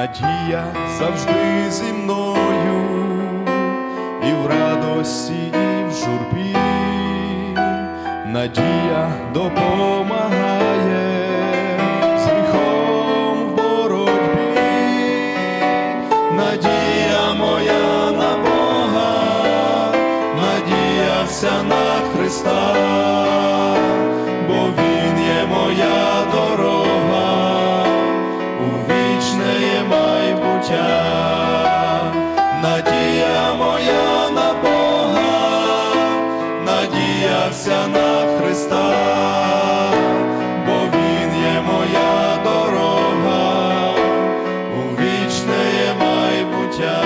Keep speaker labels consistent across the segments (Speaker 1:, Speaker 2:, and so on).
Speaker 1: надія завжди зі мною, і в радості, і в журбі, надія допомагає вся на Христа, надія на Христа, бо Він є моя дорога, у вічне є майбуття.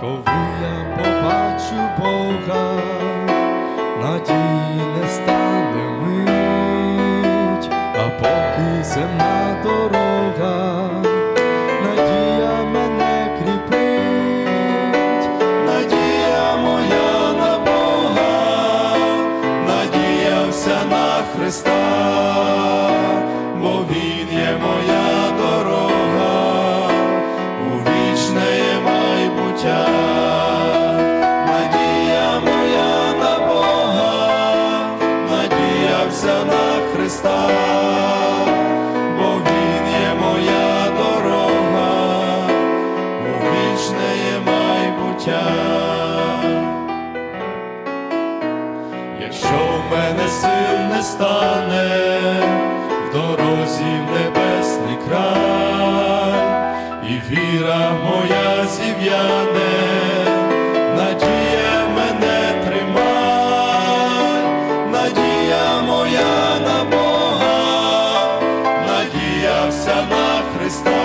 Speaker 2: Коли я побачу Бога, надії не стане мить, а поки земна дорога,
Speaker 1: Христа, бо Він є моя дорога, у вічне є майбуття. Надія моя на Бога, надія вся на Христа, бо Він є моя дорога у вічне є майбуття. Якщо мене сил не стане в дорозі в небесний край, і віра моя зів'яне, надія мене тримай, надія моя на Бога, надія вся на Христа,